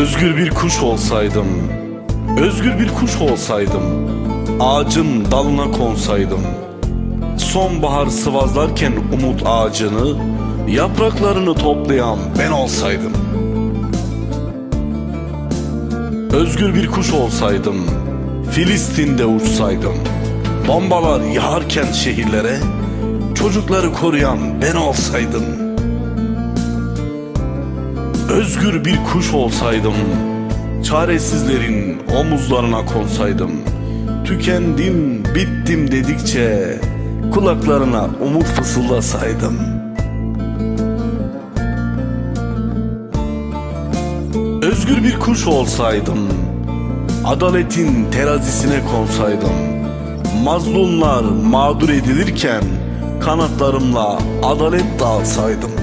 Özgür bir kuş olsaydım, özgür bir kuş olsaydım, ağacın dalına konsaydım. Sonbahar sıvazlarken umut ağacını, yapraklarını toplayan ben olsaydım. Özgür bir kuş olsaydım, Filistin'de uçsaydım. Bombalar yağarken şehirlere, çocukları koruyan ben olsaydım. Özgür bir kuş olsaydım, çaresizlerin omuzlarına konsaydım. Tükendim, bittim dedikçe kulaklarına umut fısıldasaydım. Özgür bir kuş olsaydım, adaletin terazisine konsaydım. Mazlumlar mağdur edilirken kanatlarımla adalet dağıtsaydım.